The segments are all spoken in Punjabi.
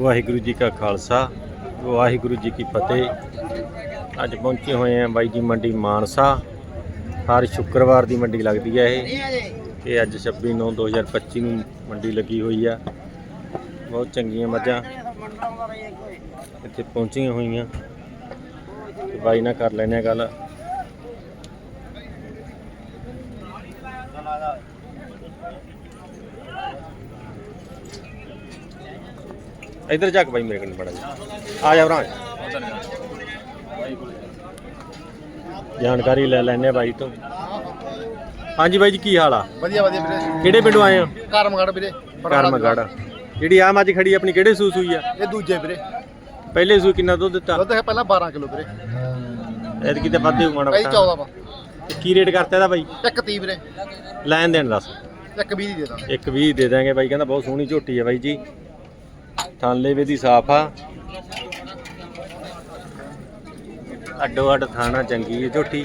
ਵਾਹਿਗੁਰੂ ਜੀ ਕਾ ਖਾਲਸਾ, ਵਾਹਿਗੁਰੂ ਜੀ ਕੀ ਫਤਿਹ। ਅੱਜ ਪਹੁੰਚੇ ਹੋਏ ਆ ਬਾਈ ਜੀ ਮੰਡੀ ਮਾਨਸਾ। ਹਰ ਸ਼ੁੱਕਰਵਾਰ ਦੀ ਮੰਡੀ ਲੱਗਦੀ ਹੈ ਇਹ। ਤੇ ਅੱਜ 26 9 2025 ਨੂੰ ਮੰਡੀ ਲੱਗੀ ਹੋਈ ਆ। ਬਹੁਤ ਚੰਗੀਆਂ ਮੱਝਾਂ ਇੱਥੇ ਪਹੁੰਚੀਆਂ ਹੋਈਆਂ। ਤੇ ਬਾਈ ਨਾਲ ਕਰ ਲੈਨੇ ਆ ਗੱਲ। ਇਧਰ ਚੱਕ ਬਾਈ ਮੇਰੇ ਕੋਲ ਬੜਾ ਆ ਜਾ ਭਰਾ। ਜਾਣਕਾਰੀ ਲੈ ਲੈਨੇ ਆ ਬਾਈ ਤੋਂ। ਹਾਂਜੀ ਬਾਈ ਜੀ ਕੀ ਹਾਲ ਆ? ਵਧੀਆ ਵਧੀਆ ਵੀਰੇ। ਕਿਹੜੇ ਪਿੰਡੋਂ ਆਏ ਹੋ? ਕਰਮਗੜ ਵੀਰੇ ਕਰਮਗੜ ਜਿਹੜੀ ਆ ਮੱਝ ਖੜੀ ਆਪਣੀ ਕਿਹੜੇ ਸੂ ਸੂਈ ਆ? ਇਹ ਦੂਜੇ ਵੀਰੇ। ਪਹਿਲੇ ਸੂ ਕਿੰਨਾ ਦੁੱਧ ਦਿੱਤਾ? ਦੁੱਧ ਹੈ ਪਹਿਲਾਂ 12 ਕਿਲੋ ਵੀਰੇ। ਐਤਕੀ ਤੇ ਵੱਧੇ ਹੋਣਾ ਭਾਈ 14 ਵਾ। ਕੀ ਰੇਟ ਕਰਤਾ ਇਹਦਾ ਬਾਈ? ਇੱਕ 30 ਵੀਰੇ। ਲੈਣ ਦੇਣ ਦੱਸ। ਇੱਕ 20 ਦੀ ਦੇ ਦਾਂ ਇੱਕ 20 ਦੇ ਦਾਂਗੇ ਬਾਈ ਕਹਿੰਦਾ ਬਹੁਤ ਸੋਹਣੀ ਝੋਟੀ ਆ ਬਾਈ ਜੀ। ਥਾਲੇ ਵੇ ਦੀ ਸਾਫ਼ ਆ। ਅੱਡੋ ਅੱਡ ਥਾਣਾ ਚੰਗੀ ਹੈ ਝੋਟੀ।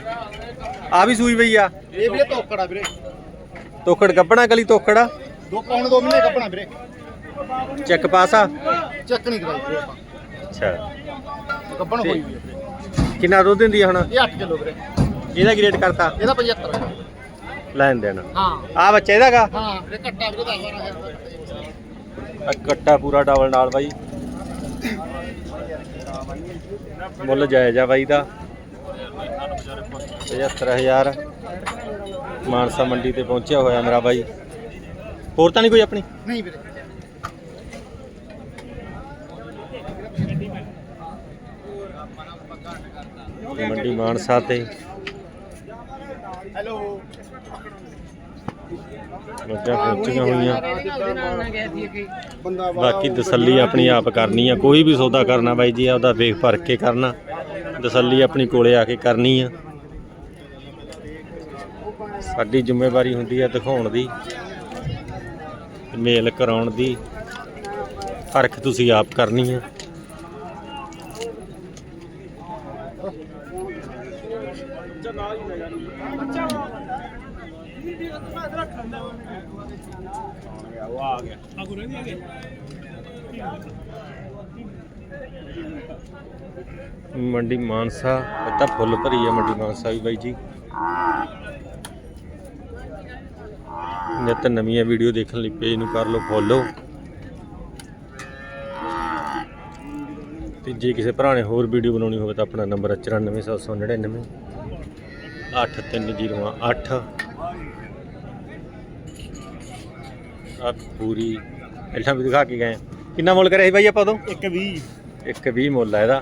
ਆ ਵੀ ਸੂਈ ਬਈ ਆ। ਇਹ ਵੀਰੇ ਤੋਕੜਾ ਵੀਰੇ। ਤੋਕੜ ਗੱਬਣਾ ਕਲੀ ਤੋਕੜਾ ਦੋ ਪੌਣ ਦੋ ਮਹੀਨੇ ਕੱਪਣਾ ਵੀਰੇ। ਚੈੱਕ ਪਾਸਾ ਚੈੱਕ ਨਹੀਂ ਕਰਾਈ ਵੀਰੇ ਆਪਾਂ। ਅੱਛਾ। ਤੇ- ਹੋਈ ਵੀ ਕਿੰਨਾ ਦੁੱਧ ਦਿੰਦੀ ਆ ਹੁਣ? ਇਹ 8 ਕਿਲੋ ਵੀਰੇ। ਇਹਦਾ ਕੀ ਰੇਟ ਕਰਤਾ? ਇਹਦਾ 75 ਲੈਣ ਦੇਣ। ਹਾਂ। ਆ ਬੱਚਾ ਇਹਦਾਗਾ ਹਾਂ ਵੀਰੇ ਕੱਟਾ ਵੀਰੇ 10 12000 ਆ ਕੱਟਾ ਪੂਰਾ ਡਬਲ ਨਾਲ ਬਾਈ। ਮੁੱਲ ਜਾਇਜ਼ ਆ ਬਾਈ ਦਾ। 75000 ਮਾਨਸਾ ਮੰਡੀ ਤੇ ਪਹੁੰਚਿਆ ਹੋਇਆ ਮੇਰਾ ਬਾਈ। ਹੋਰ ਤਾਂ ਨਹੀਂ ਕੋਈ ਆਪਣੀ? ਨਹੀਂ ਵੀਰੇ। ਮੰਡੀ ਮਾਨਸਾ ਤੇ। ਹੈਲੋ। ਮੱਝਾਂ ਪਹੁੰਚੀਆਂ ਹੋਈਆਂ। ਬਾਕੀ ਤਸੱਲੀ ਆਪਣੀ ਆਪ ਕਰਨੀ ਆ ਕੋਈ ਵੀ ਸੌਦਾ ਕਰਨਾ ਬਾਈ ਜੀ ਆਪਦਾ ਵੇਖ ਪਰਖ ਕੇ ਕਰਨਾ। ਤਸੱਲੀ ਆਪਣੀ ਕੋਲੇ ਆ ਕੇ ਕਰਨੀ ਆ। ਸਾਡੀ ਜ਼ਿੰਮੇਵਾਰੀ ਹੁੰਦੀ ਆ ਦਿਖਾਉਣ ਦੀ ਮੇਲ ਕਰਾਉਣ ਦੀ। ਪਰਖ ਤੁਸੀਂ ਆਪ ਕਰਨੀ ਆ। ਮੰਡੀ ਮਾਨਸਾ ਤਾਂ ਫੁੱਲ ਭਰੀ ਹੈ ਮੰਡੀ ਮਾਨਸਾ ਵੀ ਬਾਈ ਜੀ। ਨਿਤ ਨਵੀਆਂ ਵੀਡੀਓ ਦੇਖਣ ਲਈ ਪੇਜ ਨੂੰ ਕਰ ਲਓ, ਫੋਲੋ। ਤੇ ਜੇ ਕਿਸੇ ਭਰਾ ਨੇ ਹੋਰ ਵੀਡੀਓ ਬਣਾਉਣੀ ਹੋਵੇ ਤਾਂ ਆਪਣਾ ਨੰਬਰ ਹੈ 94799 83008 ਆ ਪੂਰੀ ਪਹਿਲਾਂ ਵੀ ਦਿਖਾ ਕੇ ਗਏ। ਆ। ਕਿੰਨਾ ਮੁੱਲ ਕਰਿਆ ਸੀ ਬਾਈ ਆਪਾਂ ਉਦੋਂ? ਇੱਕ 20 ਇੱਕ 20 ਮੁੱਲ ਆ ਇਹਦਾ।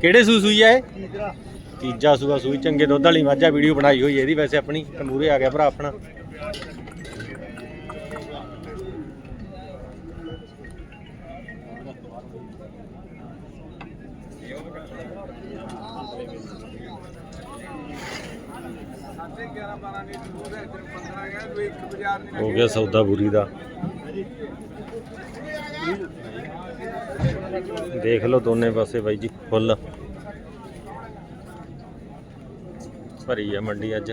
ਕਿਹੜੇ ਸੂ ਸੂਈ ਆ ਇਹ? ਤੀਜਾ ਸੂਆ ਸੂਈ ਚੰਗੇ ਦੁੱਧ ਵਾਲੀ ਮਾਝਾ ਵੀਡੀਓ ਬਣਾਈ ਹੋਈ ਇਹਦੀ ਵੈਸੇ ਆਪਣੀ। ਤੰਦੂਰੇ ਆ ਗਿਆ ਭਰਾ ਆਪਣਾ। ਹੋ ਗਿਆ ਸੌਦਾ ਬੁਰੀ ਦਾ। ਦੇਖ ਲਓ ਦੋਨੇ ਪਾਸੇ ਬਾਈ ਜੀ, ਫੁੱਲ। ਭਰੀ ਆ ਮੰਡੀ ਅੱਜ।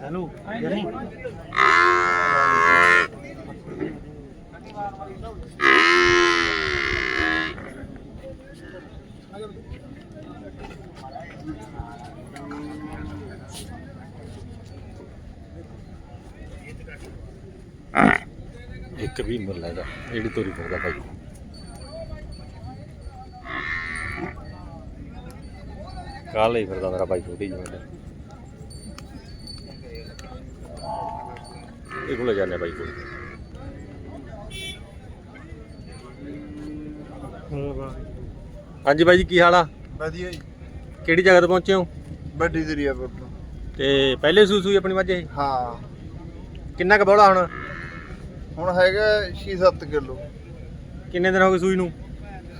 ਹੈਲੋ ਇੱਕ ਵੀ ਮੁੱਲ ਹੈਗਾ ਜਿਹੜੀ ਤੋਰੀ ਪਾਉਂਦਾ ਭਾਈ। ਕਾਲ ਹੀ ਫਿਰਦਾ ਮੇਰਾ ਭਾਈ ਛੋਟੀ ਜਿਹੀ ਮੈਂ ਇਹ ਕੋਲ ਜਾਂਦੇ ਬਾਈ ਕੋਲ। ਹਾਂਜੀ ਬਾਈ ਜੀ ਕੀ ਹਾਲ ਆ? ਵਧੀਆ ਜੀ। ਕਿਹੜੀ ਜਗ੍ਹਾ ਤੇ ਪਹੁੰਚੇ ਹੋ? ਵੱਡੀ ਦਰਿਆ ਪਰ ਤੇ। ਪਹਿਲੇ ਸੂ ਸੂਈ ਆਪਣੀ ਮੱਝ ਇਹ? ਹਾਂ। ਕਿੰਨਾ ਕੁ ਬੋਲਾ ਹੁਣ? ਹੁਣ ਹੈਗਾ 6-7 ਕਿਲੋ। ਕਿੰਨੇ ਦਿਨ ਹੋ ਗਏ ਸੂਈ ਨੂੰ?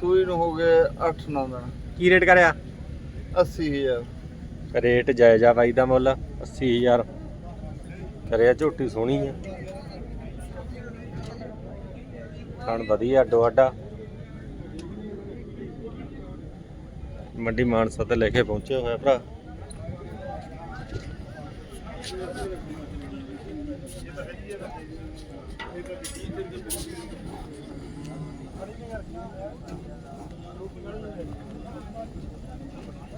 ਸੂਈ ਨੂੰ ਹੋ ਗਏ 8-9 ਦਿਨ। ਕੀ ਰੇਟ ਕਰਿਆ? 80000 ਰੇਟ ਜਾਇਜ਼ ਆ ਬਾਈ ਦਾ ਮੁੱਲ 80000 ਕਰਿਆ ਝੋਟੀ ਸੋਹਣੀ ਆ। ਖਾਣ ਵਧੀਆ ਅੱਡੋ ਅੱਡਾ। ਮੰਡੀ ਮਾਨਸਾ ਤੇ ਲੈ ਕੇ ਪਹੁੰਚਿਆ ਹੋਇਆ ਭਰਾ।